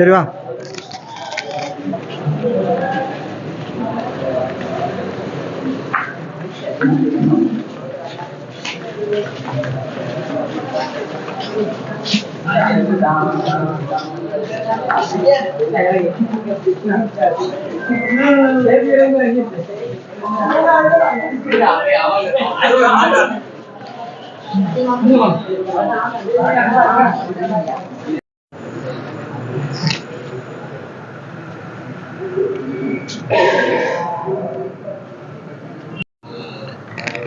சரி வா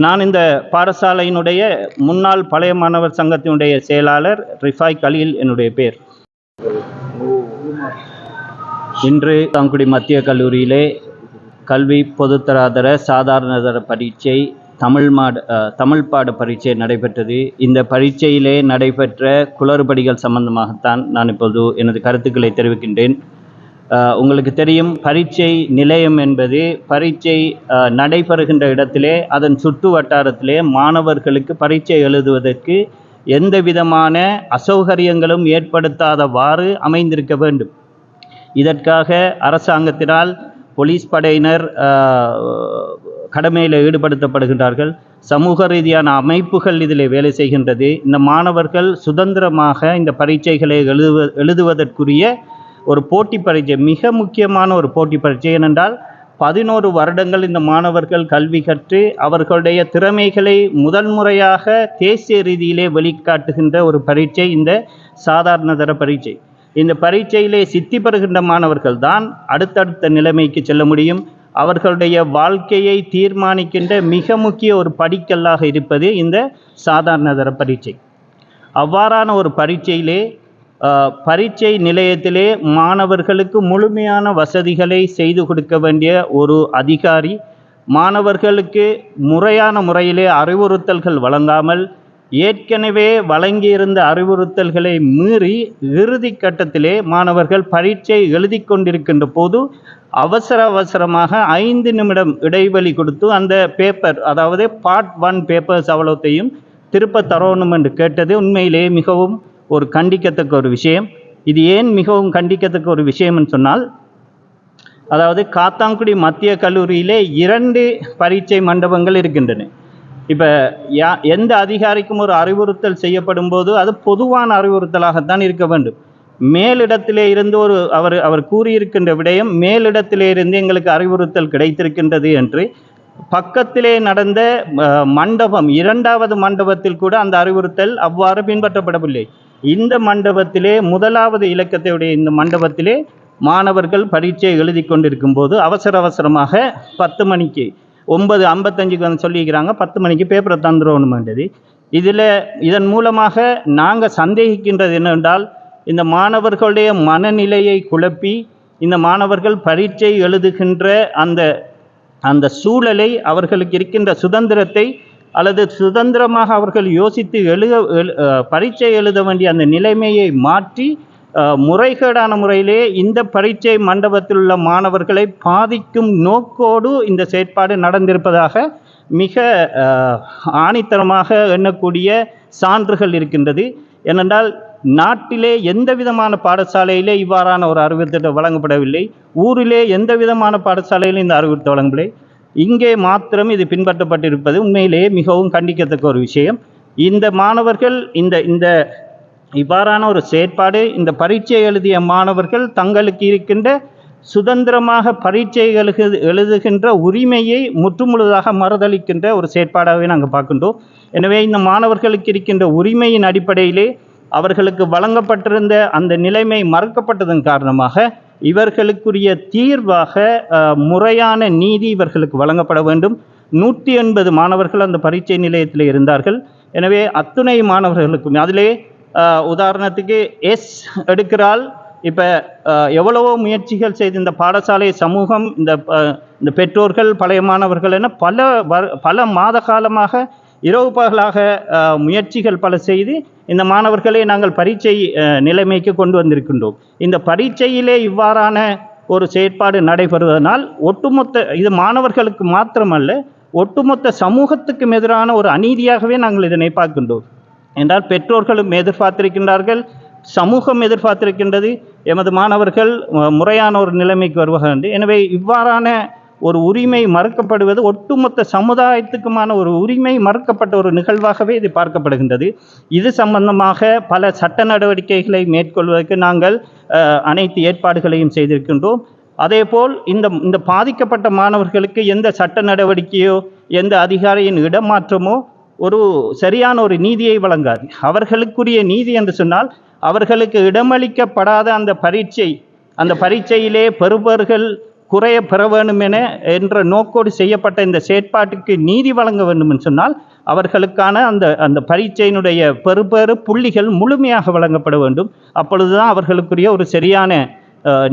நான் இந்த பாடசாலையினுடைய முன்னாள் பழைய மாணவர் சங்கத்தினுடைய செயலாளர் ரிஃபாய் கலீல் என்னுடைய பேர். இன்று தங்குடி மத்திய கல்லூரியிலே கல்வி பொதுத்தராதர சாதாரணதர பரீட்சை தமிழ் மாட தமிழ் பாட பரீட்சை நடைபெற்றது. இந்த பரீட்சையிலே நடைபெற்ற குளறுபடிகள் சம்பந்தமாகத்தான் நான் இப்போது எனது கருத்துக்களை தெரிவிக்கின்றேன். உங்களுக்கு தெரியும் பரீட்சை நிலையம் என்பது பரீட்சை நடைபெறுகின்ற இடத்திலே அதன் சுற்று வட்டாரத்திலே மாணவர்களுக்கு பரீட்சை எழுதுவதற்கு எந்த விதமான அசௌகரியங்களும் ஏற்படுத்தாதவாறு அமைந்திருக்க வேண்டும். இதற்காக அரசாங்கத்தினால் போலீஸ் படையினர் கடமையில் ஈடுபடுத்தப்படுகின்றார்கள். சமூக ரீதியான அமைப்புகள் இதில் வேலை செய்கின்றது. இந்த மாணவர்கள் சுதந்திரமாக இந்த பரீட்சைகளை எழுதுவ எழுதுவதற்குரிய ஒரு போட்டி பரீட்சை மிக முக்கியமான ஒரு போட்டி பரீட்சை ஏனென்றால் பதினோரு வருடங்கள் இந்த மாணவர்கள் கல்வி கற்று அவர்களுடைய திறமைகளை முதன்முறையாக தேசிய ரீதியிலே வெளிக்காட்டுகின்ற ஒரு பரீட்சை இந்த சாதாரண தர பரீட்சை. இந்த பரீட்சையிலே சித்தி பெறுகின்ற மாணவர்கள் தான் அடுத்தடுத்த நிலைமைக்கு செல்ல முடியும். அவர்களுடைய வாழ்க்கையை தீர்மானிக்கின்ற மிக முக்கிய ஒரு படிக்கல்லாக இருப்பது இந்த சாதாரண தர பரீட்சை. அவ்வாறான ஒரு பரீட்சையிலே பரீட்சை நிலையத்திலே மாணவர்களுக்கு முழுமையான வசதிகளை செய்து கொடுக்க வேண்டிய ஒரு அதிகாரி மாணவர்களுக்கு முறையான முறையிலே அறிவுறுத்தல்கள் வழங்காமல் ஏற்கனவே வழங்கியிருந்த அறிவுறுத்தல்களை மீறி இறுதி கட்டத்திலே மாணவர்கள் பரீட்சை எழுதி கொண்டிருக்கின்ற போது அவசர அவசரமாக ஐந்து நிமிடம் இடைவெளி கொடுத்து அந்த பேப்பர் அதாவது பார்ட் ஒன் பேப்பர்ஸ் அவ்வளோத்தையும் திருப்ப தரணும் என்று கேட்டது உண்மையிலேயே மிகவும் ஒரு கண்டிக்கத்தக்க ஒரு விஷயம். இது ஏன் மிகவும் கண்டிக்கத்தக்க ஒரு விஷயம்னு சொன்னால் அதாவது காத்தாங்குடி மத்திய கல்லூரியிலே இரண்டு பரீட்சை மண்டபங்கள் இருக்கின்றன. இப்போ யா எந்த அதிகாரிக்கும் ஒரு அறிவுறுத்தல் செய்யப்படும் போது அது பொதுவான அறிவுறுத்தலாகத்தான் இருக்க வேண்டும். மேலிடத்திலே இருந்து ஒரு அவர் அவர் கூறியிருக்கின்ற விடயம் மேலிடத்திலே இருந்து எங்களுக்கு அறிவுறுத்தல் கிடைத்திருக்கின்றது என்று பக்கத்திலே நடந்த மண்டபம் இரண்டாவது மண்டபத்தில் கூட அந்த அறிவுறுத்தல் அவ்வாறு பின்பற்றப்படவில்லை. இந்த மண்டபத்திலே முதலாவது இலக்கத்தையுடைய இந்த மண்டபத்திலே மாணவர்கள் பரீட்சை எழுதி கொண்டிருக்கும் போது அவசர அவசரமாக பத்து மணிக்கு ஒன்பது ஐம்பத்தஞ்சுக்கு வந்து சொல்லிக்கிறாங்க பத்து மணிக்கு பேப்பரை தந்துடணுமென்றது இதில் இதன் மூலமாக நாங்கள் சந்தேகிக்கின்றது என்னவென்றால் இந்த மாணவர்களுடைய மனநிலையை குழப்பி இந்த மாணவர்கள் பரீட்சை எழுதுகின்ற அந்த அந்த சூழலை அவர்களுக்கு இருக்கின்ற சுதந்திரத்தை அல்லது சுதந்திரமாக அவர்கள் யோசித்து எழுத எழு- பரீட்சை எழுத வேண்டிய அந்த நிலைமையை மாற்றி முறைகேடான முறையிலே இந்த பரீட்சை மண்டபத்தில் உள்ள மாணவர்களை பாதிக்கும் நோக்கோடு இந்த செயற்பாடு நடந்திருப்பதாக மிக ஆணித்தரமாக எண்ணக்கூடிய சான்றுகள் இருக்கின்றது. ஏனென்றால் நாட்டிலே எந்த விதமான பாடசாலையிலே இவ்வாறான ஒரு அறிவுறுத்தல் வழங்கப்படவில்லை. ஊரிலே எந்த விதமான பாடசாலையிலும் இந்த அறிவுறுத்தல் வழங்கவில்லை இங்கே மாத்திரம் இது பின்பற்றப்பட்டிருப்பது உண்மையிலேயே மிகவும் கண்டிக்கத்தக்க ஒரு விஷயம். இந்த மாணவர்கள் இந்த இந்த இவ்வாறான ஒரு செயற்பாடு இந்த பரீட்சை எழுதிய மாணவர்கள் தங்களுக்கு இருக்கின்ற சுதந்திரமாக பரீட்சை எழுகு எழுதுகின்ற உரிமையை முற்றுமுழுதாக மறுதளிக்கின்ற ஒரு செயற்பாடாகவே நாங்கள் பார்க்கின்றோம். எனவே இந்த மாணவர்களுக்கு இருக்கின்ற உரிமையின் அடிப்படையிலே அவர்களுக்கு வழங்கப்பட்டிருந்த அந்த நிலைமை மறுக்கப்பட்டதன் காரணமாக இவர்களுக்குரிய தீர்வாக முறையான நீதி இவர்களுக்கு வழங்கப்பட வேண்டும். நூற்றி எண்பது மாணவர்கள் அந்த பரீட்சை நிலையத்தில் இருந்தார்கள். எனவே அத்துணை மாணவர்களுக்கும் அதிலே உதாரணத்துக்கு எஸ் எடுக்கிறால் இப்போ எவ்வளவோ முயற்சிகள் செய்து இந்த பாடசாலை சமூகம் இந்த இந்த பெற்றோர்கள் பழைய மாணவர்கள் என பல வரு- பல மாத காலமாக இரவு பகலாக முயற்சிகள் பல செய்து இந்த மாணவர்களை நாங்கள் பரீட்சை நிலைமைக்கு கொண்டு வந்திருக்கின்றோம். இந்த பரீட்சையிலே இவ்வாறான ஒரு செயற்பாடு நடைபெறுவதனால் ஒட்டுமொத்த இது மாணவர்களுக்கு மாத்திரமல்ல ஒட்டுமொத்த சமூகத்துக்கும் எதிரான ஒரு அநீதியாகவே நாங்கள் இதனை பார்க்கின்றோம். என்றால் பெற்றோர்களும் எதிர்பார்த்திருக்கின்றார்கள் சமூகம் எதிர்பார்த்திருக்கின்றது எமது மாணவர்கள் முறையான ஒரு நிலைமைக்கு வருவார்கள். எனவே இவ்வாறான ஒரு உரிமை மறுக்கப்படுவது ஒட்டுமொத்த சமுதாயத்துக்குமான ஒரு உரிமை மறுக்கப்பட்ட ஒரு நிகழ்வாகவே இது பார்க்கப்படுகின்றது. இது சம்பந்தமாக பல சட்ட நடவடிக்கைகளை மேற்கொள்வதற்கு நாங்கள் அனைத்து ஏற்பாடுகளையும் செய்திருக்கின்றோம். அதேபோல் இந்த இந்த பாதிக்கப்பட்ட மாணவர்களுக்கு எந்த சட்ட நடவடிக்கையோ எந்த அதிகாரியின் இடமாற்றமோ ஒரு சரியான ஒரு நீதியை வழங்காது. அவர்களுக்குரிய நீதி என்று சொன்னால் அவர்களுக்கு இடமளிக்கப்படாத அந்த பரீட்சை அந்த பரீட்சையிலே பெறுபவர்கள் குறைய பெற வேண்டும் என என்ற நோக்கோடு செய்யப்பட்ட இந்த செயற்பாட்டுக்கு நீதி வழங்க வேண்டும் என்று சொன்னால் அவர்களுக்கான அந்த அந்த பரீட்சையினுடைய பெறுபெறு புள்ளிகள் முழுமையாக வழங்கப்பட வேண்டும். அப்பொழுதுதான் அவர்களுக்குரிய ஒரு சரியான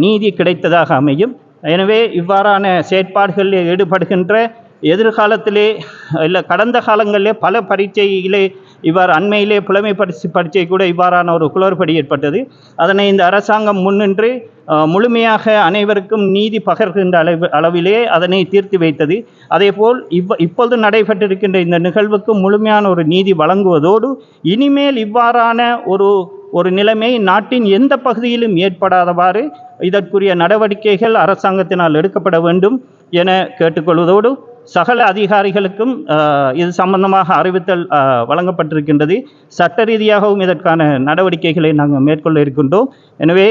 நீதி கிடைத்ததாக அமையும். எனவே இவ்வாறான செயற்பாடுகளில் ஈடுபடுகின்ற எதிர்காலத்திலே இல்லை கடந்த காலங்களிலே பல பரீட்சையிலே இவ்வாறு அண்மையிலே புலமை பரிசு பரீட்சை கூட இவ்வாறான ஒரு குளறுபடி ஏற்பட்டது. அதனை இந்த அரசாங்கம் முன்னின்று முழுமையாக அனைவருக்கும் நீதி பகர்கின்ற அளவு அளவிலே அதனை தீர்த்து வைத்தது. அதேபோல் இவ் இப்பொழுது நடைபெற்றிருக்கின்ற இந்த நிகழ்வுக்கு முழுமையான ஒரு நீதி வழங்குவதோடு இனிமேல் இவ்வாறான ஒரு ஒரு நிலைமை நாட்டின் எந்த பகுதியிலும் ஏற்படாதவாறு இதற்குரிய நடவடிக்கைகள் அரசாங்கத்தினால் எடுக்கப்பட வேண்டும் என கேட்டுக்கொள்வதோடு சகல அதிகாரிகளுக்கும் இது சம்பந்தமாக அறிவித்தல் வழங்கப்பட்டிருக்கின்றது. சட்ட ரீதியாகவும் இதற்கான நடவடிக்கைகளை நாங்கள் மேற்கொள்ள இருக்கின்றோம். எனவே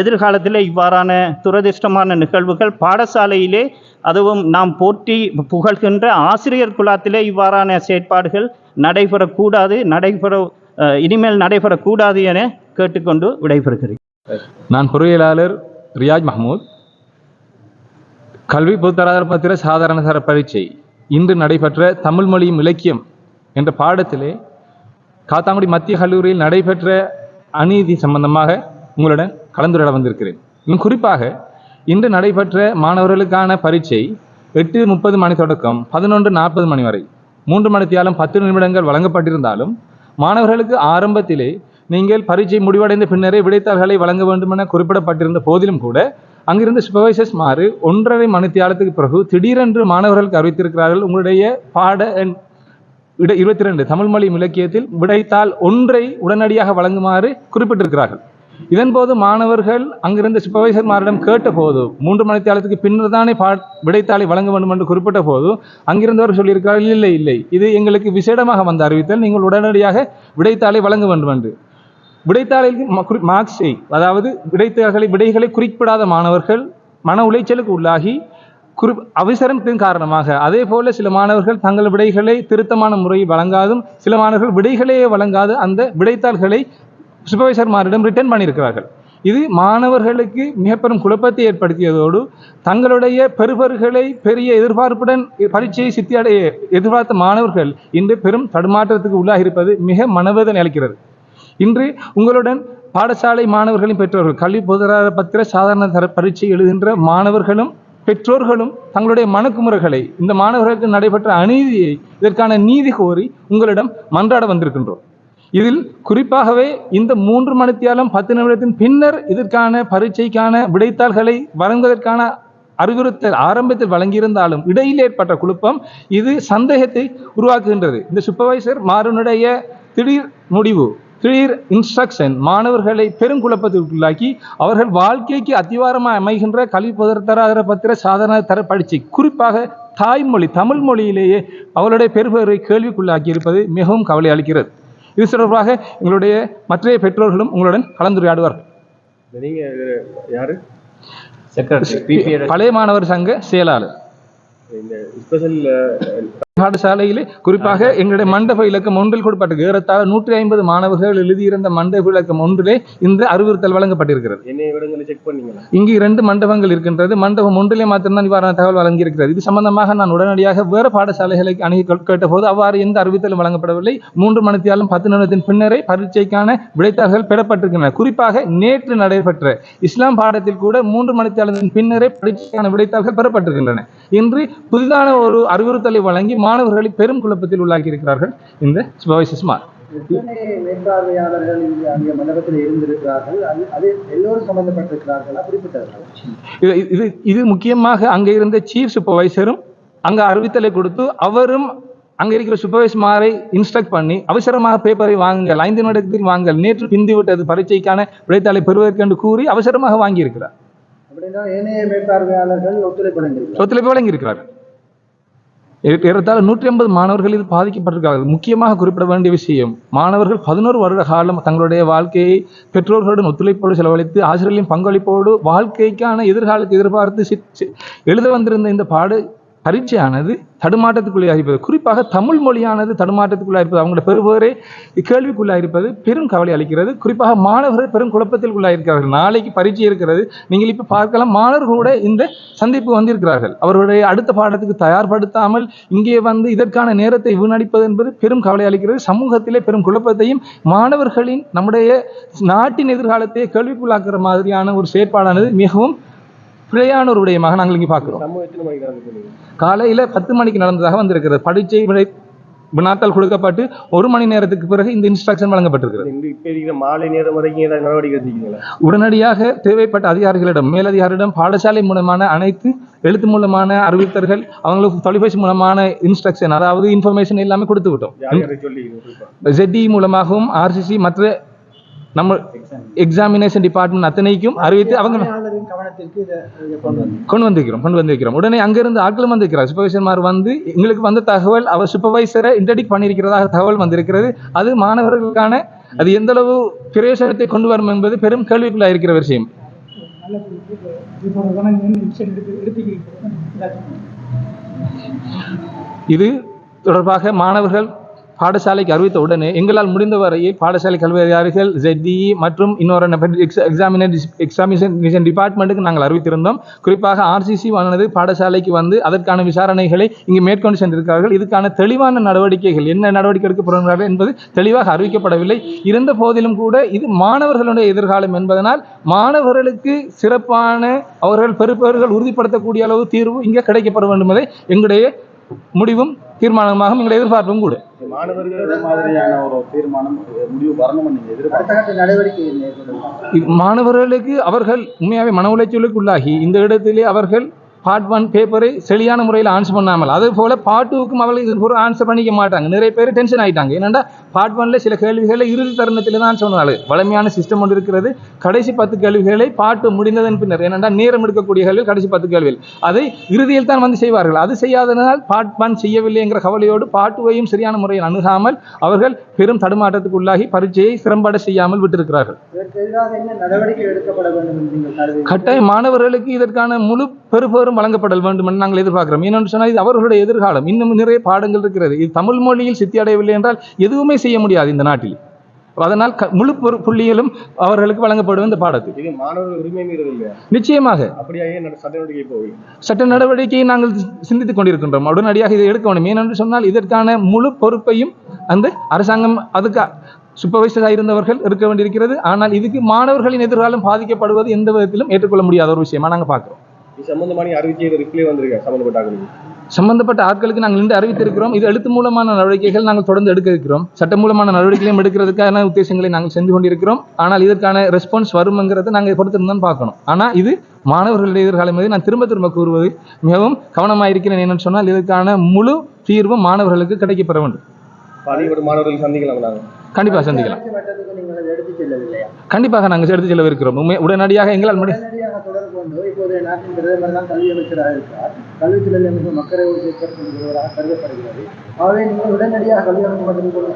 எதிர்காலத்தில் இவ்வாறான துரதிர்ஷ்டமான நிகழ்வுகள் பாடசாலையிலே அதுவும் நாம் போற்றி புகழ்கின்ற ஆசிரியர் குலாத்திலே இவ்வாறான செயற்பாடுகள் நடைபெறக்கூடாது நடைபெற இனிமேல் நடைபெறக்கூடாது என கேட்டுக்கொண்டு விடைபெறுகிறேன். நான் பொறியியலாளர் ரியாஜ் மஹமூத். கல்வி பொதுத்தராதர பத்திர சாதாரண தர பரீட்சை. இன்று நடைபெற்ற தமிழ் மொழியும் இலக்கியம் என்ற பாடத்திலே காத்தாங்குடி மத்திய கல்லூரியில் நடைபெற்ற அநீதி சம்பந்தமாக உங்களுடன் கலந்துரையாட வந்திருக்கிறேன். இன்னும் குறிப்பாக இன்று நடைபெற்ற மாணவர்களுக்கான பரீட்சை எட்டு முப்பது மணி தொடக்கம் பதினொன்று நாற்பது மணி வரை மூன்று மணித்தியாலும் பத்து நிமிடங்கள் வழங்கப்பட்டிருந்தாலும் மாணவர்களுக்கு ஆரம்பத்திலே நீங்கள் பரீட்சை முடிவடைந்த பின்னரே விடைத்தாள்களை வழங்க வேண்டும் என குறிப்பிடப்பட்டிருந்த போதிலும் கூட அங்கிருந்து சூப்பர்வைசர்ஸ் மாறு ஒன்றரை மணித்தியாலத்துக்கு பிறகு திடீரென்று மாணவர்களுக்கு அறிவித்திருக்கிறார்கள் உங்களுடைய பாட இட இருபத்தி ரெண்டு தமிழ் மொழி இலக்கியத்தில் விடைத்தாள் ஒன்றை உடனடியாக வழங்குமாறு குறிப்பிட்டிருக்கிறார்கள். இதன்போது மாணவர்கள் அங்கிருந்த சூப்பர்வைசர்மாரிடம் கேட்டபோது மூன்று மணித்தியாலத்துக்கு பின்னர் தானே பா விடைத்தாளை வழங்க வேண்டும் என்று குறிப்பிட்ட போது அங்கிருந்தவர் சொல்லியிருக்கிறார்கள் இல்லை இல்லை இது எங்களுக்கு விசேடமாக வந்த அறிவித்தல் நீங்கள் உடனடியாக விடைத்தாளை வழங்க வேண்டும் என்று. விடைத்தாளில் ம- மார்க்ஸை அதாவது விடைத்தாள்களை விடைகளை குறிப்பிடாத மாணவர்கள் மன உளைச்சலுக்கு உள்ளாகி குறி அவசரத்தின் காரணமாக அதே போல சில மாணவர்கள் தங்கள் விடைகளை திருத்தமான முறையில் வழங்காதும் சில மாணவர்கள் விடைகளையே வழங்காது அந்த விடைத்தாள்களை சூப்பர்வைசர்மாரிடம் ரிட்டர்ன் பண்ணியிருக்கிறார்கள். இது மாணவர்களுக்கு மிக பெரும் குழப்பத்தை ஏற்படுத்தியதோடு தங்களுடைய பெறுபர்களை பெரிய எதிர்பார்ப்புடன் பரீட்சையை சித்தியடைய எதிர்பார்த்த மாணவர்கள் இன்று பெரும் தடுமாற்றத்துக்கு உள்ளாகியிருப்பது மிக மனவேதனை அளிக்கிறது. இன்று உங்களுடன் பாடசாலை மாணவர்களின் பெற்றோர்கள் கல்வி பொதுரார பத்திர சாதாரண தர பரீட்சை எழுதுகின்ற மாணவர்களும் பெற்றோர்களும் தங்களுடைய மனக்குமுறைகளை இந்த மாணவர்களுக்கு நடைபெற்ற அநீதியை இதற்கான நீதி கோரி உங்களிடம் மன்றாட வந்திருக்கின்றோம். இதில் குறிப்பாகவே இந்த மூன்று மணித்தியாலும் பத்து நிமிடத்தின் பின்னர் இதற்கான பரீட்சைக்கான விடைத்தாள்களை வழங்குவதற்கான அறிவுறுத்தல் ஆரம்பத்தில் வழங்கியிருந்தாலும் இடையில் ஏற்பட்ட குழப்பம் இது சந்தேகத்தை உருவாக்குகின்றது. இந்த சூப்பர்வைசர் மாறனுடைய திடீர் முடிவு திடீர் இன்ஸ்ட்ரக்ஷன் மாணவர்களை பெருங்குழப்பத்திற்குள்ளாக்கி அவர்கள் வாழ்க்கைக்கு அத்திவாரமாக அமைகின்ற கல்வி பத்திர சாதாரண தர பரீட்சை குறிப்பாக தாய்மொழி தமிழ் மொழியிலேயே அவர்களுடைய பெறுபவரை கேள்விக்குள்ளாக்கி இருப்பது மிகவும் கவலை அளிக்கிறது. இது தொடர்பாக எங்களுடைய மற்ற பெற்றோர்களும் உங்களுடன் கலந்துரையாடுவார்கள். யாரு? பழைய மாணவர் சங்க செயலாளர். இந்த ஸ்பெஷல் பாடசாலையிலே குறிப்பாக எங்களுடைய மண்டப இலக்கம் ஒன்றில் கொடுப்பட்ட ஏறத்தாழ நூற்றி ஐம்பது மாணவர்கள் எழுதியிருந்த மண்டப இலக்கம் ஒன்றிலே இந்த அறிவுறுத்தல் வழங்கப்பட்டிருக்கிறது. இங்கு இரண்டு மண்டபங்கள் இருக்கின்றது. மண்டபம் ஒன்றிலே மாத்திரம்தான் இவ்வாறான தகவல் வழங்கியிருக்கிறது. இது சம்பந்தமாக நான் உடனடியாக வேறு பாடசாலைகளை அணுகி கேட்- கேட்டபோது அவ்வாறு எந்த அறிவித்தலும் வழங்கப்படவில்லை. மூன்று மணித்தியாலும் பத்து நிமிடத்தின் பின்னரே பரீட்சைக்கான விடைத்தாள்கள் பெறப்பட்டிருக்கின்றன. குறிப்பாக நேற்று நடைபெற்ற இஸ்லாம் பாடத்தில் கூட மூன்று மணித்தியாலத்தின் பின்னரே பரீட்சைக்கான விடைத்தாள்கள் பெறப்பட்டிருக்கின்றன. இன்று புதிதான ஒரு அறிவுறுத்தலை வழங்கி மாணவர்களை பெரும் குழப்பத்தில் உள்ளாக்கி இருக்கிறார்கள் இந்த குறிப்பிட்டார்கள் இது இது முக்கியமாக அங்கே இருந்த சீஃப் சூப்பர்வைசரும் அங்க அறிவித்தலை கொடுத்து அவரும் அங்கே இருக்கிற சூப்பர்வைசர்மாரை இன்ஸ்ட்ரக்ட் பண்ணி அவசரமாக பேப்பரை வாங்குங்கள் ஐந்து நிமிடத்தில் வாங்குங்கள் நேற்று பிந்தி விட்டது பரீட்சைக்கான விடைத்தாளை பெறுவதற்கு என்று கூறி அவசரமாக வாங்கியிருக்கிறார். ஒத்துழைப்பு வழங்கியிருக்கிறார் ஏறத்தாழ நூற்றி ஐம்பது மாணவர்கள் இது பாதிக்கப்பட்டிருக்கிறார்கள் முக்கியமாக குறிப்பிட வேண்டிய விஷயம் மாணவர்கள் பதினோரு வருட காலம் தங்களுடைய வாழ்க்கையை பெற்றோர்களுடன் ஒத்துழைப்போடு செலவழித்து ஆசிரியர்களின் பங்களிப்போடு வாழ்க்கைக்கான எதிர்காலத்தை எதிர்பார்த்து சி- எழுத வந்திருந்த இந்த பாடு பரீட்சையானது தடுமாற்றத்துக்குள்ளாகிப்பது குறிப்பாக தமிழ் மொழியானது தடுமாற்றத்துக்குள்ளாக இருப்பது அவங்களோட பெறுபவரே கேள்விக்குள்ளாயிருப்பது பெரும் கவலை அளிக்கிறது. குறிப்பாக மாணவர்கள் பெரும் குழப்பத்தில் உள்ளாயிருக்கிறார்கள் நாளைக்கு பரீட்சை இருக்கிறது. நீங்கள் இப்போ பார்க்கலாம் மாணவர்களோட இந்த சந்திப்பு வந்திருக்கிறார்கள். அவர்களுடைய அடுத்த பாடத்துக்கு தயார்படுத்தாமல் இங்கே வந்து இதற்கான நேரத்தை வீணடிப்பது என்பது பெரும் கவலை அளிக்கிறது. சமூகத்திலே பெரும் குழப்பத்தையும் மாணவர்களின் நம்முடைய நாட்டின் எதிர்காலத்தை கேள்விக்குள்ளாக்குற மாதிரியான ஒரு செயற்பாடானது மிகவும் பிழையான ஒரு விடயமாக நாங்கள் இங்கே பார்க்கிறோம் காலையில பத்து மணிக்கு நடந்ததாக வந்திருக்கிறது. பரீட்சை விடை வினாத்தாள் கொடுக்கப்பட்டு ஒரு மணி நேரத்துக்கு பிறகு இந்த இன்ஸ்ட்ரக்ஷன் வழங்கப்பட்டிருக்கிறது. மாலை நேரம் வரைக்கும் நடவடிக்கை உடனடியாக தேவைப்பட்ட அதிகாரிகளிடம் மேலதிகாரிடம் பாடசாலை மூலமான அனைத்து எழுத்து மூலமான அறிவித்தர்கள் அவங்களுக்கு தொலைபேசி மூலமான இன்ஸ்ட்ரக்ஷன் அதாவது இன்ஃபர்மேஷன் எல்லாமே கொடுத்து விட்டோம் ZDE மூலமாகவும் ஆர்சிசி மற்ற நம்ம எக்ஸாமினேஷன் டிபார்ட்மெண்ட் அத்தனைக்கும் அறிவித்து அவங்க கொண்டு வந்திருக்கிறோம் கொண்டு வந்திருக்கிறோம். உடனே அங்கிருந்து ஆட்களும் வந்திருக்கிறார். சூப்பர்வைசர்மார் வந்து எங்களுக்கு வந்த தகவல் அவர் சூப்பர்வைசரை இன்டர்டிக் பண்ணியிருக்கிறதாக தகவல் வந்திருக்கிறது. அது மாணவர்களுக்கான அது எந்த அளவு பிரயோசனத்தை கொண்டு வரும் என்பது பெரும் கேள்விக்குள்ளாக இருக்கிற விஷயம். இது தொடர்பாக மாணவர்கள் பாடசாலைக்கு அறிவித்த உடனே எங்களால் முடிந்த வரையில் பாடசாலை கல்வி அதிகாரிகள் மற்றும் இன்னொரு எக்ஸாமினேஷன் எக்ஸாமினேஷன் டிபார்ட்மெண்ட்டுக்கு நாங்கள் அறிவித்திருந்தோம். குறிப்பாக ஆர்சிசி ஆனது பாடசாலைக்கு வந்து அதற்கான விசாரணைகளை இங்கு மேற்கொண்டு சென்றிருக்கிறார்கள். இதுக்கான தெளிவான நடவடிக்கைகள் என்ன நடவடிக்கை எடுக்கப்படுகிறார்கள் என்பது தெளிவாக அறிவிக்கப்படவில்லை. இருந்த போதிலும் கூட இது மாணவர்களுடைய எதிர்காலம் என்பதனால் மாணவர்களுக்கு சிறப்பான அவர்கள் பெறுபவர்கள் உறுதிப்படுத்தக்கூடிய அளவு தீர்வு இங்கே கிடைக்கப்பட வேண்டும் என்பதை எங்களுடைய முடிவும் தீர்மானமாகவும் எங்களுடைய எதிர்பார்ப்பும் கூட. மாணவர்களுக்கு அவர்கள் உண்மையாகவே மன உளைச்சலுக்கு உள்ளாகி இந்த இடத்திலே அவர்கள் பார்ட் ஒன் பேப்பரை சரியான முறையில் ஆன்சர் பண்ணாமல் அதே போல பார்ட் டூக்கும் அவர்கள் இது ஒரு ஆன்சர் பண்ணிக்க மாட்டாங்க. நிறைய பேர் டென்ஷன் ஆயிட்டாங்க. ஏன்னா பார்ட் ஒன்ல சில கேள்விகளை இறுதி தருணத்தில் தான் சொன்னாலும் வலிமையான சிஸ்டம் ஒன்று இருக்கிறது. கடைசி பத்து கேள்விகளை பாட்டு முடிந்ததன் பின்னர் ஏனென்றா நேரம் எடுக்கக்கூடிய கேள்வி கடைசி பத்து கேள்விகள். அதை இறுதியில் தான் வந்து செய்வார்கள். அது செய்யாதனால் பார்ட் ஒன் செய்யவில்லை என்கிற கவலையோடு பாட்டுவையும் சரியான முறையில் அணுகாமல் அவர்கள் பெரும் தடுமாற்றத்துக்கு உள்ளாகி பரீட்சையை சிறம்பட செய்யாமல் விட்டிருக்கிறார்கள். என்று? கட்டாயம் மாணவர்களுக்கு இதற்கான முழு பெறுபேறும் வழங்கப்படல் வேண்டும் என்று நாங்கள் எதிர்பார்க்கிறோம். ஏனென்று சொன்னால் இது அவர்களுடைய எதிர்காலம். இன்னும் நிறைய பாடங்கள் இருக்கிறது. இது தமிழ் மொழியில் சித்தி அடையவில்லை என்றால் எதுவுமே செய்ய முடியாது இந்த நாட்டில். அதனால் முழு புள்ளிகளும் அவர்களுக்கு வழங்கப்படும் இந்த பாடத்தில் நிச்சயமாக. சட்ட நடவடிக்கை போவீங்க சட்ட நடவடிக்கையை நாங்கள் சிந்தித்துக் கொண்டிருக்கின்றோம். உடனடியாக இதை எடுக்க வேண்டும். ஏனென்று சொன்னால் இதற்கான முழு பொறுப்பையும் அந்த அரசாங்கம் அதுக்கு சூப்பர்வைசராக இருந்தவர்கள் இருக்க வேண்டியிருக்கிறது. ஆனால் இதுக்கு மாணவர்களின் எதிர்காலம் பாதிக்கப்படுவது எந்த விதத்திலும் ஏற்றுக்கொள்ள முடியாத ஒரு விஷயமா நாங்கள் பார்க்கிறோம். இது சம்பந்தமா நீ அறிவிச்சை ரிப்ளை வந்திருக்கேன் சம்பந்தப்பட்ட ஆளுங்க சம்பந்தப்பட்ட ஆட்களுக்கு நாங்கள் இன்று அறிவித்திருக்கிறோம். இது எழுத்து மூலமான நடவடிக்கைகள் நாங்கள் தொடர்ந்து எடுக்க இருக்கிறோம். சட்ட மூலமான நடவடிக்கைகளையும் எடுக்கிறதுக்கான உத்தேசங்களை நாங்கள் செஞ்சு கொண்டிருக்கிறோம். ஆனால் இதற்கான ரெஸ்பான்ஸ் வரும்ங்கிறத நாங்கள் பொறுத்திருந்து தான் பார்க்கணும். ஆனால் இது மாணவர்களுடைய எதிர்காலம் மீது நான் திரும்ப திரும்ப கூறுவது மிகவும் கவனமாக இருக்கிறேன் என்னன்னு சொன்னால் இதற்கான முழு தீர்வும் மாணவர்களுக்கு கிடைக்கப்பெற வேண்டும். மாணவர்கள் சந்திக்கலாம் கண்டிப்பாக சந்திக்கலாம். கண்டிப்பாக நாங்கள் எடுத்து செல்லவிருக்கிறோம். உடனடியாக எங்களால் முடி உடனடியாக கொண்டு இப்போதைய நாட்டின் பிரதமர் தான் கல்வி அமைச்சராக இருக்கிறார் கல்வித்துறையில் மிக மக்களவை ஏற்படுத்துகிறவராக கருதப்படுகிறது. ஆகவே நீங்கள் உடனடியாக கல்வி அமைப்பு மட்டத்தில் கொண்டு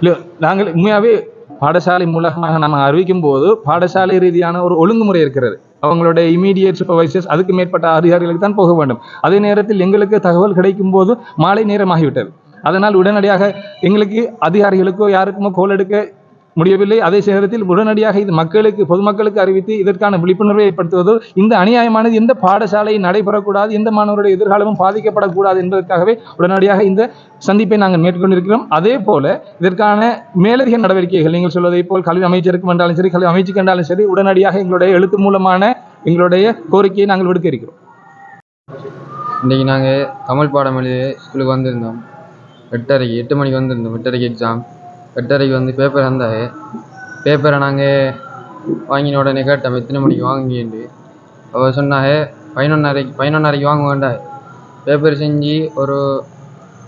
இல்லை நாங்கள் உண்மையாகவே பாடசாலை மூலமாக நம்ம அறிவிக்கும் போது பாடசாலை ரீதியான ஒரு ஒழுங்குமுறை இருக்கிறது. அவங்களுடைய இமீடியட் சூப்பர்வைசர்ஸ் அதுக்கு மேற்பட்ட அதிகாரிகளுக்கு தான் போக வேண்டும். அதே நேரத்தில் எங்களுக்கு தகவல் கிடைக்கும் போது மாலை நேரமாகிவிட்டது. அதனால் உடனடியாக எங்களுக்கு அதிகாரிகளுக்கோ யாருக்குமோ கோல் எடுக்க முடியவில்லை. அதே நேரத்தில் உடனடியாக இது மக்களுக்கு பொதுமக்களுக்கு அறிவித்து இதற்கான விழிப்புணர்வை ஏற்படுத்துவதோ இந்த அநியாயமானது எந்த பாடசாலையில் நடைபெறக்கூடாது எந்த மாணவருடைய எதிர்காலமும் பாதிக்கப்படக்கூடாது என்பதற்காகவே உடனடியாக இந்த சந்திப்பை நாங்கள் மேற்கொண்டிருக்கிறோம். அதே போல இதற்கான மேலதிக நடவடிக்கைகள் நீங்கள் சொல்வதை போல் கல்வி அமைச்சருக்கு வந்தாலும் சரி கல்வி அமைச்சுக்கு வந்தாலும் சரி உடனடியாக எங்களுடைய எழுத்து மூலமான எங்களுடைய கோரிக்கையை நாங்கள் விடுக்க இருக்கிறோம். இன்றைக்கி நாங்கள் தமிழ் பாடம் எழுதி ஸ்கூலுக்கு வந்திருந்தோம். எட்டரைக்கு எட்டு மணிக்கு வந்திருந்தோம். எட்டரைக்கு எக்ஸாம் எட்டரைக்கு வந்து பேப்பர் வந்தாங்க பேப்பரை நாங்கள் வாங்கின உடனே கேட்டோம் எத்தனை மணிக்கு வாங்கிட்டு அவர் சொன்னாங்க பதினொன்னரைக்கு பதினொன்னரைக்கு வாங்க வேண்டாம் பேப்பர் செஞ்சு ஒரு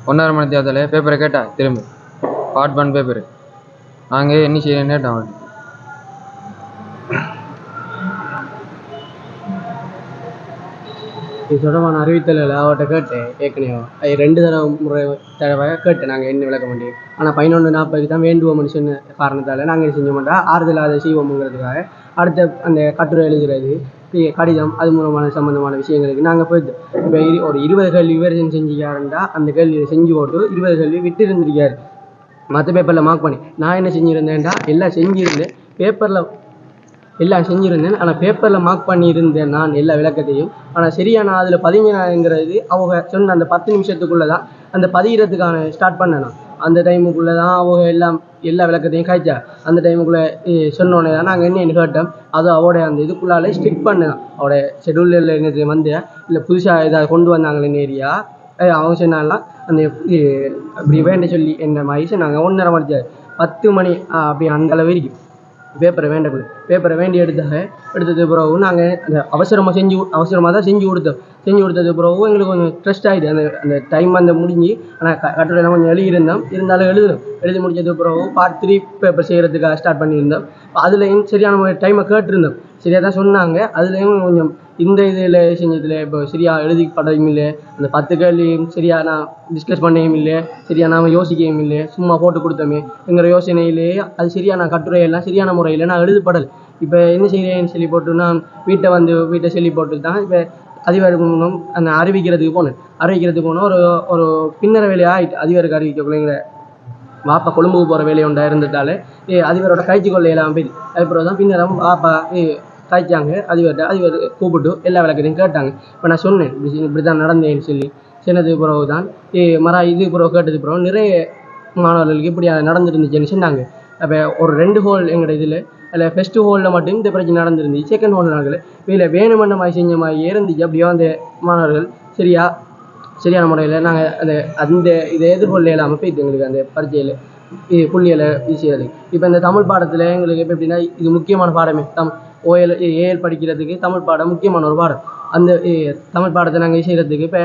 ஒன்றரை மணி தேர்தல் பேப்பரை கேட்டா திரும்ப பார்ட் ஒன் பேப்பர் நாங்கள் என்ன செய்யணும்னு கேட்டோம் இது தொடர்பான அறிவித்தலில் அவர்கிட்ட கேட்டேன். ஏற்கனவே. அது ரெண்டு தடவை முறை தடவை கேட்டு நாங்கள் என்ன விளக்க முடியும்? ஆனால் பதினொன்று நாற்பதுக்கு தான் வேண்டுவோம்னு சொன்ன காரணத்தால் நாங்கள் இது செஞ்ச மாட்டோம் ஆறுதல் அதை செய்வோம்ங்கிறதுக்காக அடுத்த அந்த கட்டுரை எழுதுறது கடிதம் அது மூலமான சம்மந்தமான விஷயங்களுக்கு நாங்கள் போயிட்டு இப்போ ஒரு இருபது கேள்வி விவரம் செஞ்சுக்காருண்டா அந்த கேள்வியை செஞ்சு போட்டு இருபது கேள்வி விட்டு இருந்திருக்காரு மற்ற பேப்பரில் மார்க் பண்ணி நான் என்ன செஞ்சுருந்தேன்டா எல்லாம் செஞ்சுருந்தேன் பேப்பரில் எல்லாம் செஞ்சுருந்தேன். ஆனால் பேப்பரில் மார்க் பண்ணியிருந்தேன் நான் எல்லா விளக்கத்தையும். ஆனால் சரியாக நான் அதில் பதிஞ்சினாங்கிறது அவங்க சொன்ன அந்த பத்து நிமிஷத்துக்குள்ளே தான் அந்த பதிகிறதுக்கான ஸ்டார்ட் பண்ணேன் நான். அந்த டைமுக்குள்ளே தான் அவங்க எல்லாம் எல்லா விளக்கத்தையும் காய்ச்சா. அந்த டைமுக்குள்ளே சொன்னோடனே தான் நாங்கள் என்ன கேட்டோம். அது அவட அந்த இதுக்குள்ளாலே ஸ்ட்ரிக் பண்ணேன். அவட ஷெடியூலில் இருந்தது வந்து இல்லை புதுசாக இதாக கொண்டு வந்தாங்களே ஏரியா? அவங்க சொன்னாலாம் அந்த இப்படி வேண்ட சொல்லி என்ன மாதிரி நாங்கள் ஒன்றரை மணி பத்து மணி அப்படி அந்த அளவு இருக்கும் பேப்பரை வேண்டக்குள்ள பேப்பரை வேண்டி எடுத்தாங்க எடுத்தது பிறகு நாங்கள் அந்த அவசரமாக செஞ்சு அவசரமாக தான் செஞ்சு கொடுத்தோம். செஞ்சு கொடுத்தது பிறகு எங்களுக்கு கொஞ்சம் ட்ரெஸ்ட் ஆகிடுது அந்த அந்த டைம் அந்த முடிஞ்சு ஆனால் க கட்டுரைலாம் கொஞ்சம் எழுதியிருந்தோம் இருந்தாலும் எழுதணும் எழுதி முடிச்சது பிறகு பார்ட் த்ரீ பேப்பர் செய்கிறதுக்காக ஸ்டார்ட் பண்ணியிருந்தோம். அதுலேயும் சரியான டைமை கேட்டிருந்தோம். சரியாக தான் சொன்னாங்க. அதுலேயும் கொஞ்சம் இந்த இதில் செஞ்சதில் இப்போ சரியா எழுதி படையும் இல்லை. அந்த பத்து கேள்வியும் சரியா நான் டிஸ்கஸ் பண்ணவும் இல்லை. சரியா நாம் யோசிக்கவும் இல்லை. சும்மா போட்டு கொடுத்தோமே. எங்கிற யோசனையிலேயே அது சரியான கட்டுரையெல்லாம் சரியான முறையில் நான் எழுதப்படலை. இப்போ என்ன செய்கிறேன்னு சொல்லி போட்டு நான் வீட்டை வந்து வீட்டை சொல்லி போட்டு தான் இப்போ அதிபருக்கு அந்த அறிவிக்கிறதுக்கு போனேன். அறிவிக்கிறதுக்கு போனால் ஒரு ஒரு பின்னர வேலையாக ஆயிட்டு அதிபருக்கு அறிவிக்கக்குள்ளேங்கிற வாப்பா கொழும்புக்கு போகிற வேலையை ஒன்றா இருந்துட்டாலே ஏ அதிபரோட கைச்சி கொள்ளையெல்லாம் போய் அதுக்கப்புறம் தான் பின்னரம் வாப்பா ஏ காய்ச்சாங்க அதிபர்கிட்ட அதிபர் கூப்பிட்டு எல்லா விளக்கத்தையும் கேட்டாங்க. இப்போ நான் சொன்னேன் இப்படி இப்படி தான் நடந்தேன்னு சொல்லி. சொன்னதுக்கு பிறகு தான் ஏ மரா இது பிறகு கேட்டது பிறகு நிறைய மாணவர்களுக்கு இப்படி நடந்துருந்துச்சுன்னு சொன்னாங்க. அப்போ ஒரு ரெண்டு ஹோல் எங்களோட இதில் அதில் ஃபஸ்ட்டு ஹோலில் மட்டும் இந்த பிரச்சனை நடந்திருந்துச்சு செகண்ட் ஹோல் நடக்கல. இதில் வேணுமென்ன மாதிரி செஞ்ச மாதிரி இருந்துச்சு அப்படியே அந்த மாணவர்கள் சரியா சரியான முறையில் நாங்கள் அந்த அந்த இதை எதிர்கொள்ள இல்லாமல் போயிட்டு எங்களுக்கு அந்த பரீட்சையில் இது புள்ளியில் வீசியது இப்போ இந்த தமிழ் பாடத்தில் எங்களுக்கு இப்போ எப்படின்னா இது முக்கியமான பாடமே. தம் ஓஎல் ஏஎல் படிக்கிறதுக்கு தமிழ் பாடம் முக்கியமான ஒரு பாடம். அந்த தமிழ் பாடத்தை நாங்கள் செய்கிறதுக்கு இப்போ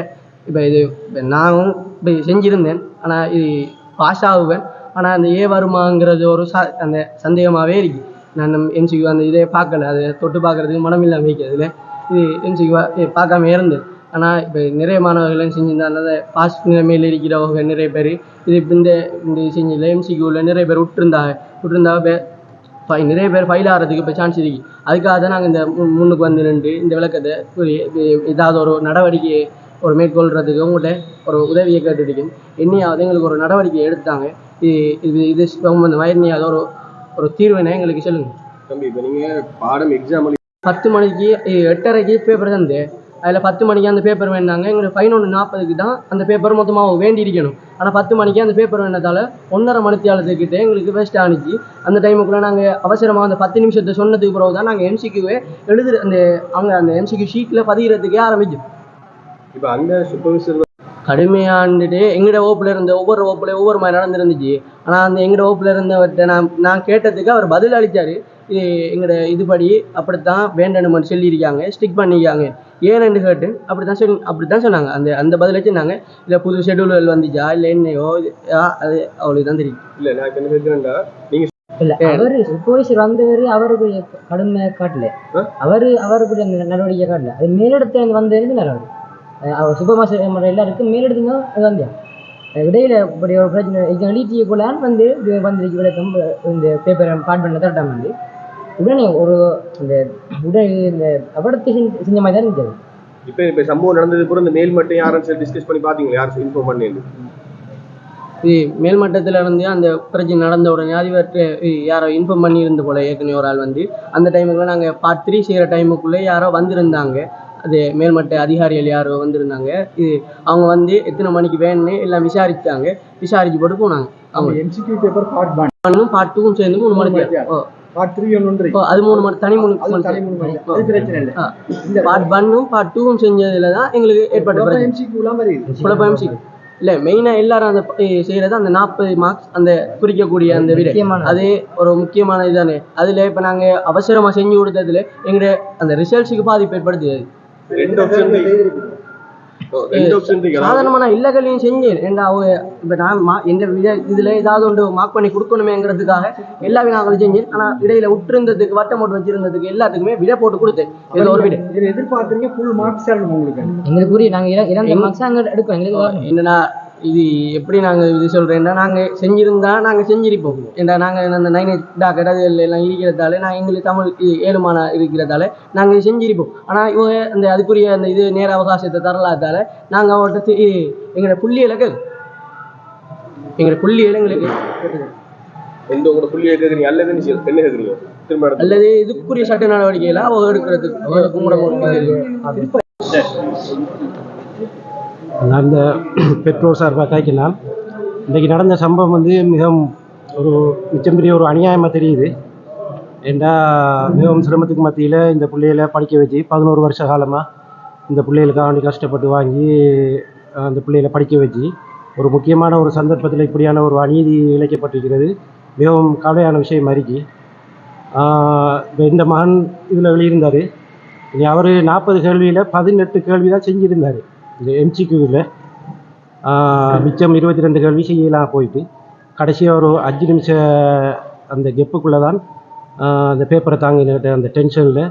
இப்போ இது இப்போ நானும் இப்போ செஞ்சுருந்தேன். ஆனால் இது பாஸ் ஆகுவேன். ஆனால் அந்த ஏ வருமாங்கிறது ஒரு ச அந்த சந்தேகமாகவே இருக்குது நான் எம்சிக்கு அந்த இதே பார்க்கல அதை தொட்டு பார்க்குறதுக்கு மனம் இல்லாமல் வைக்கிறதுல இது எம்சிக்கு பார்க்காம இருந்தேன் ஆனால் இப்போ நிறைய மாணவர்கள் செஞ்சிருந்தாங்க பாஸ் நிலைமையில் இருக்கிறவங்க நிறைய பேர் இது இப்போ இந்த இந்த செஞ்சில் எம்சிக்யூவில் நிறைய பேர் விட்டுருந்தாங்க விட்டுருந்தாங்க ஃபை நிறைய பேர் ஃபைல் ஆகிறதுக்கு இப்போ சான்ஸ் இருக்கு அதுக்காக தான் நாங்கள் இந்த மு- முன்னுக்கு வந்து நின்று இந்த விளக்கத்தை ஒரு ஏதாவது ஒரு நடவடிக்கையை ஒரு மேற்கொள்றதுக்கு உங்கள்கிட்ட ஒரு உதவியை கேட்டுருக்கேன் என்னையாவது எங்களுக்கு ஒரு நடவடிக்கை எடுத்தாங்க இது இது இது சம்பந்தமாக என்னையாவது ஒரு ஒரு தீர்வினை எங்களுக்கு சொல்லுங்கள் தம்பி இப்போ நீங்க பாடம் எக்ஸாம் பத்து மணிக்கு எட்டரைக்கு பேப்பர் தந்து அதில் பத்து மணிக்கு அந்த பேப்பர் வேணாங்க எங்களுக்கு பதினொன்று நாற்பதுக்கு தான் அந்த பேப்பர் மொத்தமாக வேண்டி இருக்கணும் ஆனால் பத்து மணிக்கு அந்த பேப்பர் வேணதால ஒன்றரை மணித்தியாலத்துக்கிட்ட எங்களுக்கு வேஸ்ட் ஆனிச்சு. அந்த டைமுக்குள்ளே நாங்கள் அவசரமாக அந்த பத்து நிமிஷத்தை சொன்னதுக்கு பிறகு தான் நாங்கள் எம்சிக்யூவே எழுதுற அந்த அவங்க அந்த எம்சிக்யூ ஷீட்டில் பதிகிறதுக்கே ஆரம்பிச்சோம். இப்போ அந்த சூப்பர்வைசர் கடுமையாண்டுட்டு எங்கட வகுப்புல இருந்த ஒவ்வொரு வகுப்புல ஒவ்வொரு மாதிரி நடந்துருந்துச்சு. ஆனால் அந்த எங்கட வகுப்புல இருந்தவர்கிட்ட நான் நான் கேட்டதுக்கு அவர் பதில் அளித்தார் இது எங்கட இதுபடி அப்படித்தான் வேண்டணும்னு சொல்லியிருக்காங்க ஸ்டிக் பண்ணிக்காங்க ஏன்னு கேட்டு அப்படி தான் சொல்லி அப்படி தான் சொன்னாங்க. அந்த அந்த பதில் வச்சுருந்தாங்க. இல்லை புது ஷெடியூல்கள் வந்துச்சா இல்லை என்னையோ அது அவளுக்கு தான் தெரியும். இல்ல நான் என்ன கேட்கிறேன்டா நீங்க இல்ல அவரு சூப்பர்வைசர் வந்தவர் அவருக்கு கடுமை காட்டல? அவரு அவருக்கு நடவடிக்கை காட்டல. அது மேலிடத்துல வந்தது அவர் சூப்பர்மாஸ்டர் மற்ற எல்லாருக்கும் மேலிடத்துல தான் வந்தியா இடையில இப்படி ஒரு பிரச்சனை எக்ஸாம் எழுதியக்குள்ளான் வந்து இது வந்திருக்கு விளக்கம் இந்த பேப்பரை பாட் பண்ண தரட்டாம வந்து உடனே ஒரு இந்த உடனே இந்த அவடத்தை செஞ்ச மாதிரி தான் இருந்தது. இப்ப இப்ப சம்பவம் நடந்தது கூட இந்த மேல் மட்டும் யாரும் சரி டிஸ்கஸ் பண்ணி பாத்தீங்களா யாரும் இன்ஃபார்ம் பண்ணி இது மேல்மட்டத்தில் இருந்து அந்த பிரச்சனை நடந்த உடனே அதிபர்கிட்ட யாரோ இன்ஃபார்ம் பண்ணியிருந்த போல ஏற்கனவே ஒரு ஆள் வந்து அந்த டைமுக்குள்ள நாங்கள் பார்ட் த்ரீ செய்கிற டைமுக்குள்ளே யாரோ வந்திருந்தாங்க. அது மேல்மட்ட அதிகாரிகள் யாரோ வந்திருந்தாங்க. இது அவங்க வந்து எத்தனை மணிக்கு வேணும்னு எல்லாம் விசாரிச்சாங்க. விசாரிச்சு போட்டு போனாங்க. அவங்க எம்சிக்யூ பேப்பர் பார்ட் ஒன் ஒன்றும் பார்ட் டூவும் சேர்ந்து மூணு மணிக்கு. ஓ. பார்ட் த்ரீ ஒன்று ஓ, அது மூணு மணி தனி மூணு மூணு. மணி அது பிரச்சனை இல்லை. இந்த பார்ட் ஒன்னும் பார்ட் டூவும் செஞ்சதுல தான் எங்களுக்கு ஏற்பட்ட குழப்பம் சி இல்லை மெயினாக எல்லாரும் அந்த செய்கிறது அந்த நாற்பது மார்க்ஸ் அந்த குறிக்கக்கூடிய அந்த விடை. அது ஒரு முக்கியமான இதுதானே அதில் இப்போ நாங்கள் அவசரமாக செஞ்சு கொடுத்ததுல எங்களுடைய அந்த ரிசல்ட்ஸுக்கு பாதிப்பு ஏற்படுத்துது ரெண்டு ஆப்ஷன் ரெண்டு ஆப்ஷன் இருக்கு. அதாவது சாதாரணமாக நான் எல்லா கல்வியும் செஞ்சேன் ஏன்டா அவங்க இப்போ நான் மா எந்த வித இதில் ஏதாவது ஒன்று மார்க் பண்ணி கொடுக்கணுமேங்கிறதுக்காக எல்லா வினாக்களும் செஞ்சேன் ஆனால் இடையில விட்டுருந்ததுக்கு வட்டம் போட்டு வச்சிருந்ததுக்கு எல்லாத்துக்குமே விடை போட்டு கொடுத்தேன் இது ஒரு விடை. இதில் எதிர்பார்க்குறீங்க? ஃபுல் மார்க்ஸ் தரணும் உங்களுக்கு? எங்களுக்கு புரியும் நாங்கள் இரண்டு மார்க்ஸ் அங்கே எடுப்போம். எங்களுக்கு. என்னன்னா இது எப்படி நாங்கள் இது சொல்கிறேன்னா நாங்கள் செஞ்சிருந்தா நாங்கள் செஞ்சிருப்போம். ஏன்டா நாங்கள் அந்த நைன் டாக்கெட் அது எல்லாம் இருக்கிறதால நான் எங்களுக்கு தமிழ் இது ஏழுமான இருக்கிறதால நாங்கள் செஞ்சிருப்போம். ஆனால் இவங்க அந்த அதுக்குரிய அந்த இது நேர அவகாசத்தை தரலாதால நாங்கள் அவர்கிட்ட எங்களோட புள்ளிகளை கேட்கும் எங்களோட எங்களுக்கு. எந்த உங்களோட புள்ளி கேட்குறீங்க அல்லது என்ன கேட்குறீங்க திரும்ப அல்லது இதுக்குரிய சட்ட நடவடிக்கைகளை அவங்க எடுக்கிறதுக்கு கும்பிட நான் இந்த பெற்றோர் சார்பாக தாக்கினால் இன்றைக்கி நடந்த சம்பவம் வந்து மிகவும் ஒரு மிச்சம் பெரிய ஒரு அநியாயமாக தெரியுது. ஏண்டா மிகவும் சிரமத்துக்கு மத்தியில் இந்த பிள்ளைகளை படிக்க வச்சு பதினோரு வருஷ காலமாக இந்த பிள்ளைகளுக்காக வேண்டி கஷ்டப்பட்டு வாங்கி அந்த பிள்ளைகளை படிக்க வச்சு ஒரு முக்கியமான ஒரு சந்தர்ப்பத்தில் இப்படியான ஒரு அநீதி இழைக்கப்பட்டிருக்கிறது. மிகவும் கவலையான விஷயம் அறிக்கை இப்போ இந்த மகன் இதில் வெளியிருந்தார். இனி அவர் நாற்பது கேள்வியில் பதினெட்டு கேள்வி தான் செஞ்சுருந்தார். இந்த எம்சிக்யூவில் மிச்சம் இருபத்தி ரெண்டு கேள்வி செய்யலாம் போயிட்டு கடைசியாக ஒரு அஞ்சு நிமிஷ அந்த கெப்புக்குள்ளே தான் அந்த பேப்பரை தாங்கின அந்த டென்ஷனில்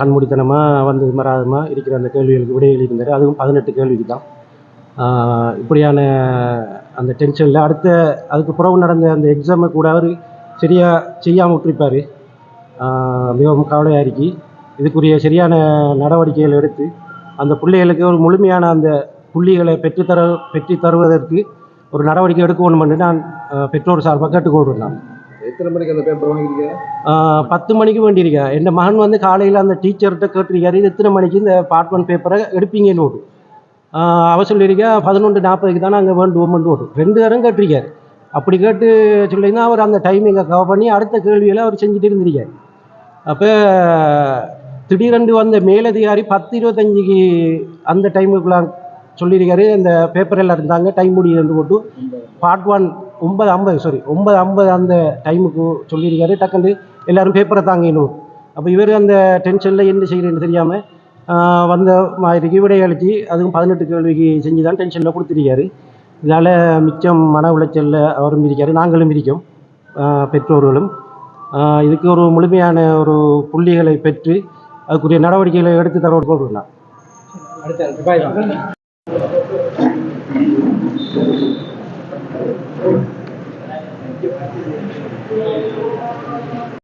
கண்மூடித்தனமாக வந்தது மராதமாக இருக்கிற அந்த கேள்விகளுக்கு விடை எழுதியிருந்தார். அதுவும் பதினெட்டு கேள்விக்கு தான். இப்படியான அந்த டென்ஷனில் அடுத்த அதுக்கு பிறகு நடந்த அந்த எக்ஸாமை கூட அவர் சரியாக செய்யாமல் விட்டுருப்பார். மிகவும் கவலையாக இருக்கு. இதுக்குரிய சரியான நடவடிக்கைகள் எடுத்து அந்த பிள்ளைகளுக்கு ஒரு முழுமையான அந்த புள்ளிகளை பெற்றுத்தர பெற்று தருவதற்கு ஒரு நடவடிக்கை எடுக்கணும்னு நான் ஆஹ் பெற்றோர் சார்பாக கேட்டுக்கொள்கிறேன். நான் எத்தனை மணிக்கு அந்த பேப்பர் வாங்கிருக்கீங்க ஆஹ் பத்து மணிக்கு வேண்டியிருக்கேன் என் மகன் வந்து காலையில் அந்த டீச்சர்கிட்ட கேட்டிருக்காரு இது எத்தனை மணிக்கு இந்த பார்ட் ஒன் பேப்பரை எடுப்பீங்கன்னு ஓட்டு அவ சொல்லியிருக்கா பதினொன்று நாற்பதுக்கு தானே அங்கே வேண்டுவோம்னு ஓட்டு ரெண்டு தரம் கேட்டிருக்காரு. அப்படி கேட்டு சொல்லியிருந்தா அவர் அந்த டைமிங்கை கவர் பண்ணி அடுத்த கேள்விகளை அவர் செஞ்சுட்டு இருந்திருக்காரு. அப்போ திடீரென்று வந்த மேலதிகாரி பத்து இருபத்தஞ்சிக்கு அந்த டைமுக்குள்ள சொல்லியிருக்காரு. அந்த பேப்பர் எல்லாம் இருந்தாங்க. டைம் முடியுதுன்னு போட்டு பார்ட் ஒன் ஒன்பது ஐம்பது சாரி ஒன்பது ஐம்பது அந்த டைமுக்கு சொல்லியிருக்காரு. டக்குன்னு எல்லாரும் பேப்பரை தாங்கினோம். அப்போ இவர் அந்த டென்ஷனில் என்ன செய்கிறேன்னு தெரியாமல் வந்த மாதிரிக்கு அழிச்சு அதுவும் பதினெட்டு கேள்விக்கு செஞ்சு தான் டென்ஷனில் கொடுத்துருக்காரு. இதனால் மிச்சம் மன உளைச்சலில் அவரும் இருக்கார். நாங்களும் இருக்கோம் பெற்றோர்களும். இதுக்கு ஒரு முழுமையான ஒரு புள்ளிகளை பெற்று அதுக்குரிய நடவடிக்கைகளை எடுத்து தரவோடு நான் அடுத்த